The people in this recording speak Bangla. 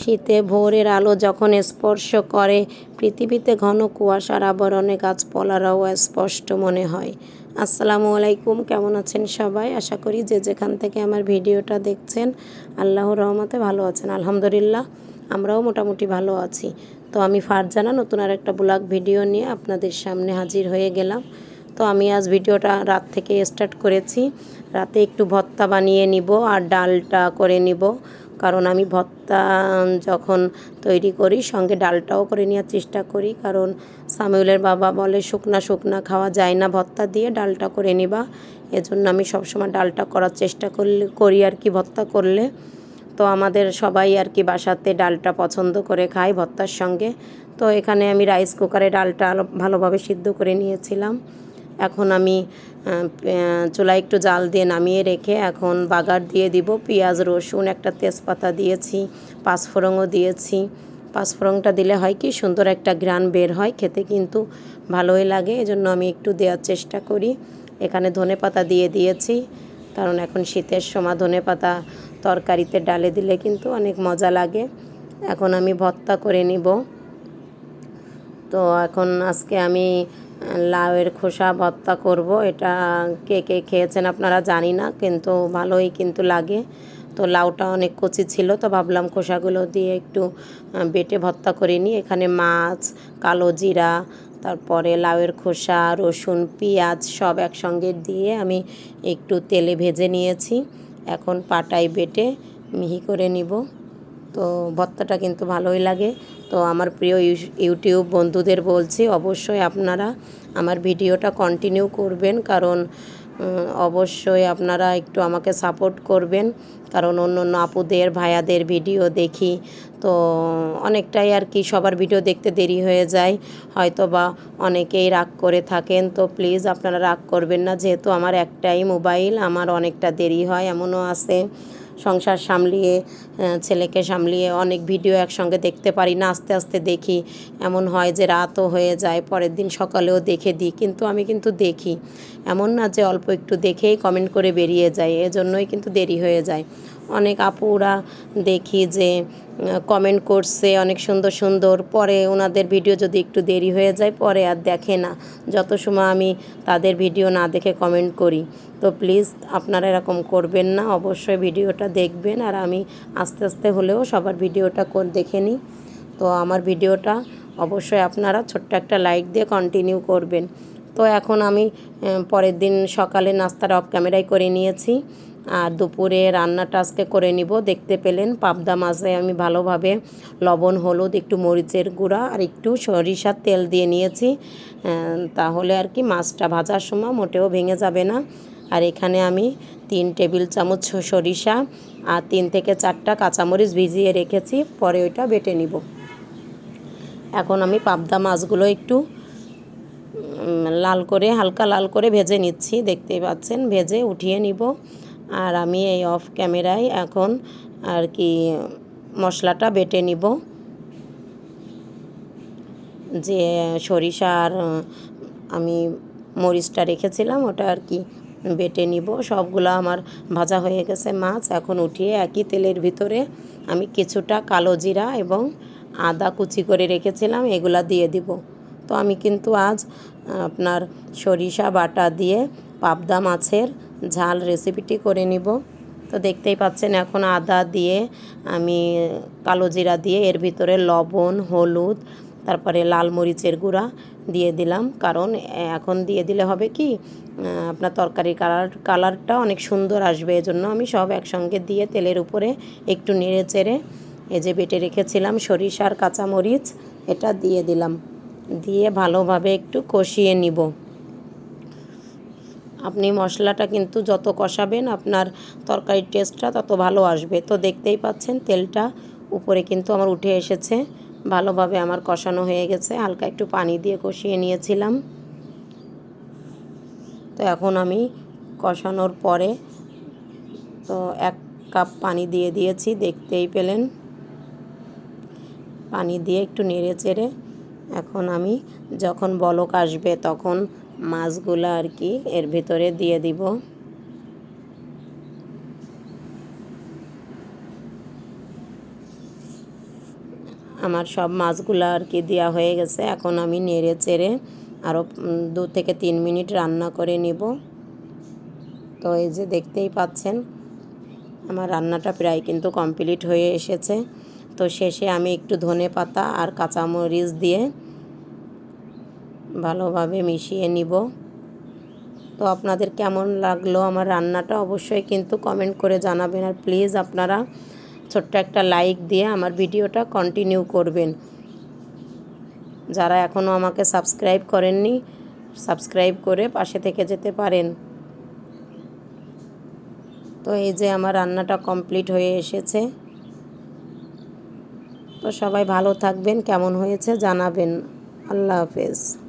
শীতে ভোরের আলো যখন স্পর্শ করে, পৃথিবীতে ঘন কুয়াশার আবরণে গাছপালারাও স্পষ্ট মনে হয়। আসসালামু আলাইকুম, কেমন আছেন সবাই? আশা করি যে যেখান থেকে আমার ভিডিওটা দেখছেন, আল্লাহর রহমতে ভালো আছেন। আলহামদুলিল্লাহ, আমরাও মোটামুটি ভালো আছি। তো আমি ফারজানা, নতুন আর একটা ব্লগ ভিডিও নিয়ে আপনাদের সামনে হাজির হয়ে গেলাম। তো আমি আজ ভিডিওটা রাত থেকে স্টার্ট করেছি। রাতে একটু ভত্তা বানিয়ে নিব আর ডালটা করে নিব। কারণ আমি ভর্তা যখন তৈরি করি, সঙ্গে ডালটাও করে নেওয়ার চেষ্টা করি। কারণ সামিউলের বাবা বলে, শুকনা শুকনা খাওয়া যায় না ভর্তা দিয়ে, ডালটা করে নিবা। এজন্য আমি সবসময় ডালটা করার চেষ্টা করলে, করি আর কি ভর্তা করলে। তো আমাদের সবাই আর কি বাসাতে ডালটা পছন্দ করে খায় ভর্তার সঙ্গে। তো এখানে আমি রাইস কুকারে ডালটা ভালোভাবে সিদ্ধ করে নিয়েছিলাম। এখন আমি চুলায় একটু জাল দিয়ে নামিয়ে রেখে এখন বাগার দিয়ে দিব। পেঁয়াজ, রসুন একটা তেজপাতা দিয়েছি, পাঁচফোড়নও দিয়েছি। পাঁচফোড়নটা দিলে হয় কি সুন্দর একটা গ্রান বের হয়, খেতে কিন্তু ভালোই লাগে। এজন্য আমি একটু দেওয়ার চেষ্টা করি। এখানে ধনে পাতা দিয়ে দিয়েছি, কারণ এখন শীতের সময় ধনে পাতা তরকারিতে ডালে দিলে কিন্তু অনেক মজা লাগে। এখন আমি ভর্তা করে নিব। তো এখন আজকে আমি লাউয়ের খোসা ভর্তা করব। এটা কে কে খেয়েছেন আপনারা জানি না, কিন্তু ভালোই কিন্তু লাগে। তো লাউটা অনেক কচি ছিল, তো ভাবলাম খোসাগুলো দিয়ে একটু বেটে ভর্তা করে নিই। এখানে মাছ, কালো জিরা, তারপরে লাউয়ের খোসা, রসুন, পেঁয়াজ সব একসঙ্গে দিয়ে আমি একটু তেলে ভেজে নিয়েছি। এখন পাটায় বেটে মিহি করে নিব। তো ভর্তাটা কিন্তু ভালোই লাগে। তো আমার প্রিয় ইউটিউব বন্ধুদের বলছি, অবশ্যই আপনারা আমার ভিডিওটা কন্টিনিউ করবেন। কারণ অবশ্যই আপনারা একটু আমাকে সাপোর্ট করবেন। কারণ অন্য অন্য আপুদের, ভাইয়াদের ভিডিও দেখি। তো অনেকটাই আর কি সবার ভিডিও দেখতে দেরি হয়ে যায়। হয়তো বা অনেকেই রাগ করে থাকেন। তো প্লিজ আপনারা রাগ করবেন না। যেহেতু আমার একটাই মোবাইল আমার অনেকটা দেরি হয়, এমনও আছে। সংসার সামলিয়ে ছেলেকে সামলিয়ে অনেক ভিডিও একসঙ্গে দেখতে পারি, না আস্তে আস্তে দেখি। এমন হয় যে রাতও হয়ে যায়, পরের দিন সকালেও দেখে দিই, কিন্তু আমি কিন্তু দেখি। এমন না যে অল্প একটু দেখেই কমেন্ট করে বেরিয়ে যায় এজন্যই কিন্তু দেরি হয়ে যায়। অনেক আপুরা দেখি যে কমেন্ট করছে অনেক সুন্দর সুন্দর। পরে ওনাদের ভিডিও যদি একটু দেরি হয়ে যায়, পরে আর দেখে না। যত সময় আমি তাদের ভিডিও না দেখে কমেন্ট করি। তো প্লিজ আপনারা এরকম করবেন না। অবশ্যই ভিডিওটা দেখবেন। আর আমি আস্তে আস্তে হলেও সবার ভিডিওটা দেখে নিই। তো আমার ভিডিওটা অবশ্যই আপনারা ছোট্ট একটা লাইক দিয়ে কন্টিনিউ করবেন। তো এখন আমি পরের দিন সকালে নাস্তাটা অফ ক্যামেরায় করে নিয়েছি। আর দুপুরে রান্নাটা আজকে করে নিব। দেখতে পেলেন পাবদা মাছে আমি ভালোভাবে লবণ, হলুদ, একটু মরিচের গুঁড়া আর একটু সরিষার তেল দিয়ে নিয়েছি। তাহলে আর কি মাছটা ভাজার সময় মোটেও ভেঙে যাবে না। আর এখানে আমি তিন টেবিল চামচ সরিষা আর তিন থেকে চারটা কাঁচামরিচ ভিজিয়ে রেখেছি, পরে ওইটা বেটে নিব। এখন আমি পাবদা মাছগুলো একটু লাল করে, হালকা লাল করে ভেজে নিচ্ছি। দেখতেই পাচ্ছেন, ভেজে উঠিয়ে নিব। আর আমি এই অফ ক্যামেরায় এখন আর কি মশলাটা বেটে নিব। যে সরিষার আমি মরিচটা রেখেছিলাম ওটা আর কি বেটে নিব। সবগুলো আমার ভাজা হয়ে গেছে মাছ। এখন উঠিয়ে একই তেলের ভিতরে আমি কিছুটা কালো জিরা এবং আদা কুচি করে রেখেছিলাম, এগুলা দিয়ে দিব। তো আমি কিন্তু আজ আপনার সরিষা বাটা দিয়ে পাবদা মাছের ঝাল রেসিপিটি করে নিব। তো দেখতেই পাচ্ছেন, এখন আদা দিয়ে আমি কালো জিরা দিয়ে এর ভিতরে লবণ, হলুদ, তারপরে লাল মরিচের গুঁড়া দিয়ে দিলাম। কারণ এখন দিয়ে দিলে হবে কি আপনার তরকারির কালার, কালারটা অনেক সুন্দর আসবে। এজন্য আমি সব একসঙ্গে দিয়ে তেলের উপরে একটু নেড়ে চেড়ে এই যে বেটে রেখেছিলাম সরিষার কাঁচামরিচ, এটা দিয়ে দিলাম। দিয়ে ভালোভাবে একটু কষিয়ে নিব। আপনি মশলাটা কিন্তু যত কষাবেন আপনার তরকারির টেস্টটা তত ভালো আসবে। তো দেখতেই পাচ্ছেন তেলটা উপরে কিন্তু আমার উঠে এসেছে। ভালোভাবে আমার কষানো হয়ে গেছে। হালকা একটু পানি দিয়ে কষিয়ে নিয়েছিলাম। তো এখন আমি কষানোর পরে তো এক কাপ পানি দিয়ে দিয়েছি, দেখতেই পেলেন। পানি দিয়ে একটু নেড়ে চেড়ে এখন আমি যখন বলক আসবে তখন মাছগুলো আর কি এর ভিতরে দিয়ে দিব। আমার সব মাছগুলো আর কি দেওয়া হয়ে গেছে। এখন আমি নেড়ে চেড়ে আরও দু থেকে তিন মিনিট রান্না করে নিব। তো এই যে দেখতেই পাচ্ছেন, আমার রান্নাটা প্রায় কিন্তু কমপ্লিট হয়ে এসেছে। তো শেষে আমি একটু ধনে পাতা আর কাঁচামরিচ দিয়ে ভালোভাবে মিশিয়ে নিব। তো আপনাদের কেমন লাগল আমার রান্নাটা অবশ্যই কিন্তু কমেন্ট করে জানাবেন। আর প্লিজ আপনারা ছোট্ট একটা লাইক দিয়ে আমার ভিডিওটা কন্টিনিউ করবেন। যারা এখনও আমাকে সাবস্ক্রাইব করেননি সাবস্ক্রাইব করে পাশে থেকে যেতে পারেন। তো এই যে আমার রান্নাটা কমপ্লিট হয়ে এসেছে। তো সবাই ভালো থাকবেন, কেমন হয়েছে জানাবেন। আল্লাহ হাফেজ।